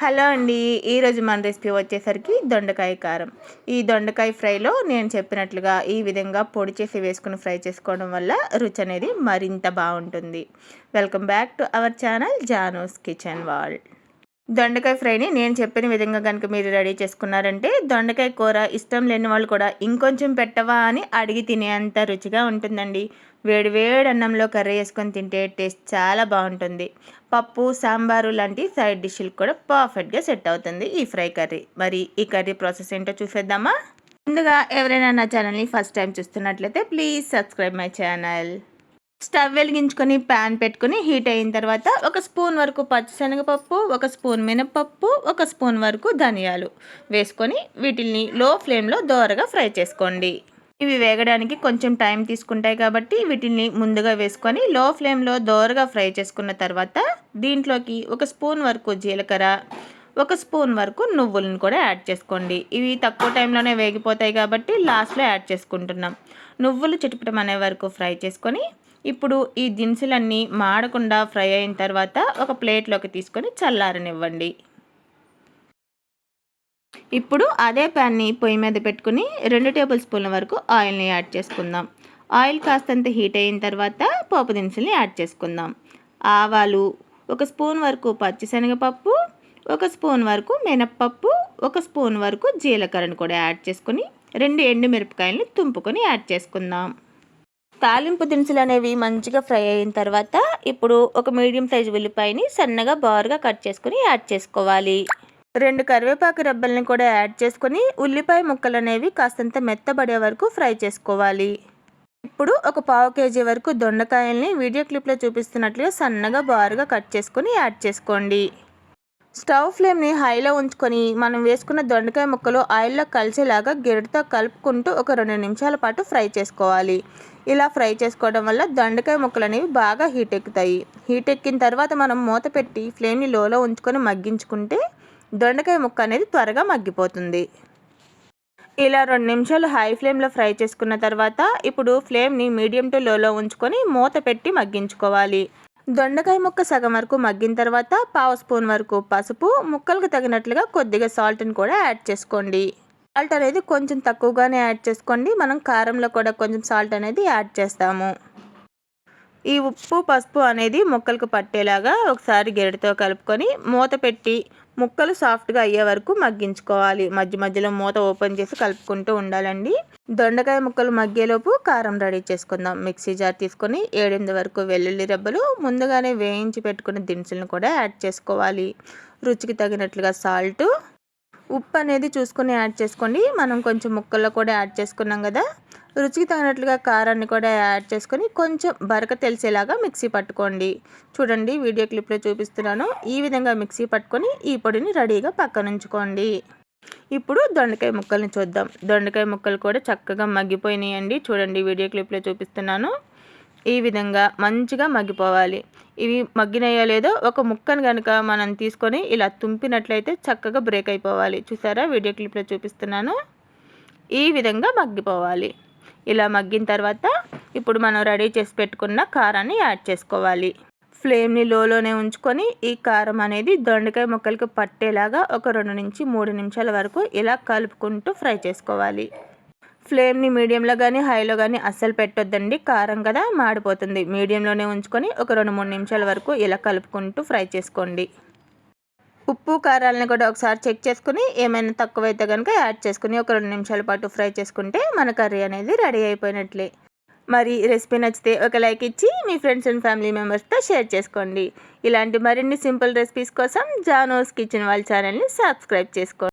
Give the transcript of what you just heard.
Hello అండి ఈరోజు మన రెసిపీ వచ్చేసరికి దొండకాయ కారం. ఈ దొండకాయ ఫ్రైలో నేను చెప్పినట్లుగా ఈ విధంగా పొడి చేసి వేసుకుని ఫ్రై చేసుకోవడం వల్ల రుచి అనేది మరింత బాగుంటుంది. Welcome back to our channel Jano's kitchen world దొండకాయ ఫ్రైని నేను చెప్పిన విధంగా కనుక మీరు రెడీ చేసుకున్నారంటే దొండకాయ కూర ఇష్టం లేని వాళ్ళు కూడా ఇంకొంచెం పెట్టవా అని అడిగి తినేంత రుచిగా ఉంటుందండి. వేడి వేడి అన్నంలో కర్రీ వేసుకొని తింటే టేస్ట్ చాలా బాగుంటుంది. పప్పు సాంబారు లాంటి సైడ్ డిష్లు కూడా పర్ఫెక్ట్గా సెట్ అవుతుంది ఈ ఫ్రై కర్రీ. మరి ఈ కర్రీ ప్రాసెస్ ఏంటో చూసేద్దామా? ముందుగా ఎవరైనా నా ఛానల్ని ఫస్ట్ టైం చూస్తున్నట్లయితే please subscribe my channel. Stove వెలిగించుకొని ప్యాన్ పెట్టుకుని హీట్ అయిన తర్వాత ఒక స్పూన్ వరకు పచ్చిశనగపప్పు ఒక స్పూన్ మినపప్పు ఒక స్పూన్ వరకు ధనియాలు వేసుకొని వీటిని లో ఫ్లేమ్లో దోరగా ఫ్రై చేసుకోండి. ఇవి వేగడానికి కొంచెం టైం తీసుకుంటాయి కాబట్టి వీటిని ముందుగా వేసుకొని లో ఫ్లేమ్లో దోరగా ఫ్రై చేసుకున్న తర్వాత దీంట్లోకి ఒక స్పూన్ వరకు జీలకర్ర ఒక స్పూన్ వరకు నువ్వులను కూడా యాడ్ చేసుకోండి. ఇవి తక్కువ టైంలోనే వేగిపోతాయి కాబట్టి లాస్ట్లో యాడ్ చేసుకుంటున్నాం. నువ్వులు చిటిపటం అనే వరకు ఫ్రై చేసుకొని ఇప్పుడు ఈ దినుసులన్నీ మాడకుండా ఫ్రై అయిన తర్వాత ఒక ప్లేట్లోకి తీసుకొని చల్లారనివ్వండి. ఇప్పుడు అదే ప్యాన్ని పొయ్యి మీద పెట్టుకుని రెండు టేబుల్ స్పూన్ల వరకు ఆయిల్ని యాడ్ చేసుకుందాం. ఆయిల్ కాస్తంత హీట్ అయిన తర్వాత పోపు దినుసుల్ని యాడ్ చేసుకుందాం. ఆవాలు ఒక స్పూన్ వరకు పచ్చిశనగపప్పు ఒక స్పూన్ వరకు మినప్పప్పు ఒక స్పూన్ వరకు జీలకర్రను కూడా యాడ్ చేసుకొని రెండు ఎండుమిరపకాయలను తుంపుకొని యాడ్ చేసుకుందాం. తాలింపు దినుసులు అనేవి మంచిగా ఫ్రై అయిన తర్వాత ఇప్పుడు ఒక మీడియం సైజు ఉల్లిపాయని సన్నగా బారుగా కట్ చేసుకుని యాడ్ చేసుకోవాలి. రెండు కరివేపాకు రబ్బల్ని కూడా యాడ్ చేసుకొని ఉల్లిపాయ ముక్కలు అనేవి కాస్తంత మెత్తబడే వరకు ఫ్రై చేసుకోవాలి. ఇప్పుడు ఒక పావు కేజీ వరకు దొండకాయల్ని వీడియో క్లిప్లో చూపిస్తున్నట్లుగా సన్నగా బారుగా కట్ చేసుకొని యాడ్ చేసుకోండి. స్టవ్ ఫ్లేమ్ని హైలో ఉంచుకొని మనం వేసుకున్న దొండకాయ ముక్కలు ఆయిల్లో కలిసేలాగా గిరటితో కలుపుకుంటూ ఒక రెండు నిమిషాల పాటు ఫ్రై చేసుకోవాలి. ఇలా ఫ్రై చేసుకోవడం వల్ల దొండకాయ ముక్కలు అనేవి బాగా హీట్ ఎక్కుతాయి. హీట్ ఎక్కిన తర్వాత మనం మూత పెట్టి ఫ్లేమ్ని లోలో ఉంచుకొని మగ్గించుకుంటే దొండకాయ ముక్క అనేది త్వరగా మగ్గిపోతుంది. ఇలా రెండు నిమిషాలు హై ఫ్లేమ్లో ఫ్రై చేసుకున్న తర్వాత ఇప్పుడు ఫ్లేమ్ని మీడియం టు లోలో ఉంచుకొని మూత పెట్టి మగ్గించుకోవాలి. దొండకాయ ముక్క సగం వరకు మగ్గిన తర్వాత పావు స్పూన్ వరకు పసుపు ముక్కలకు తగినట్లుగా కొద్దిగా సాల్ట్ని కూడా యాడ్ చేసుకోండి. సాల్ట్ అనేది కొంచెం తక్కువగానే యాడ్ చేసుకోండి. మనం కారంలో కూడా కొంచెం సాల్ట్ అనేది యాడ్ చేస్తాము. ఈ ఉప్పు పసుపు అనేది ముక్కలకు పట్టేలాగా ఒకసారి గెరటితో కలుపుకొని మూత పెట్టి ముక్కలు సాఫ్ట్గా అయ్యే వరకు మగ్గించుకోవాలి. మధ్య మధ్యలో మూత ఓపెన్ చేసి కలుపుకుంటూ ఉండాలండి. దొండకాయ ముక్కలు మగ్గేలోపు కారం రెడీ చేసుకుందాం. మిక్సీ జార్ తీసుకొని ఏడెనిమిది వరకు వెల్లుల్లి రెబ్బలు ముందుగానే వేయించి పెట్టుకున్న దినుసులను కూడా యాడ్ చేసుకోవాలి. రుచికి తగినట్లుగా సాల్ట్ ఉప్పు అనేది చూసుకొని యాడ్ చేసుకోండి. మనం కొంచెం ముక్కల్లో కూడా యాడ్ చేసుకున్నాం కదా. రుచికి తగినట్లుగా కారాన్ని కూడా యాడ్ చేసుకొని కొంచెం బరక తెలిసేలాగా మిక్సీ పట్టుకోండి. చూడండి వీడియో క్లిప్లో చూపిస్తున్నాను. ఈ విధంగా మిక్సీ పట్టుకొని ఈ పొడిని రెడీగా పక్కనుంచుకోండి ఇప్పుడు దొండకాయ ముక్కల్ని చూద్దాం. దొండకాయ ముక్కలు కూడా చక్కగా మగ్గిపోయినాయండి. చూడండి వీడియో క్లిప్లో చూపిస్తున్నాను. ఈ విధంగా మంచిగా మగ్గిపోవాలి. ఇవి మగ్గినాయో లేదో ఒక ముక్కను కనుక మనం తీసుకొని ఇలా తుంపినట్లయితే చక్కగా బ్రేక్ అయిపోవాలి. చూసారా? వీడియో క్లిప్లో చూపిస్తున్నాను. ఈ విధంగా మగ్గిపోవాలి. ఇలా మగ్గిన తర్వాత ఇప్పుడు మనం రెడీ చేసి పెట్టుకున్న కారాన్ని యాడ్ చేసుకోవాలి. ఫ్లేమ్ని లోలోనే ఉంచుకొని ఈ కారం అనేది దొండకాయ ముక్కలకి పట్టేలాగా ఒక రెండు నుంచి మూడు నిమిషాల వరకు ఇలా కలుపుకుంటూ ఫ్రై చేసుకోవాలి. ఫ్లేమ్ని మీడియంలో కానీ హైలో కానీ అస్సలు పెట్టొద్దండి. కారం కదా మాడిపోతుంది. మీడియంలోనే ఉంచుకొని ఒక రెండు మూడు నిమిషాల వరకు ఇలా కలుపుకుంటూ ఫ్రై చేసుకోండి. ఉప్పు కారాలను కూడా ఒకసారి చెక్ చేసుకుని ఏమైనా తక్కువైతే కనుక యాడ్ చేసుకుని ఒక రెండు నిమిషాల పాటు ఫ్రై చేసుకుంటే మన కర్రీ అనేది రెడీ అయిపోయినట్లే. మరి రెసిపీ నచ్చితే ఒక లైక్ ఇచ్చి మీ ఫ్రెండ్స్ అండ్ ఫ్యామిలీ మెంబర్స్తో షేర్ చేసుకోండి. ఇలాంటి మరిన్ని సింపుల్ రెసిపీస్ కోసం జానోస్ కిచెన్ వాళ్ళ ఛానల్ని సబ్స్క్రైబ్ చేసుకోండి.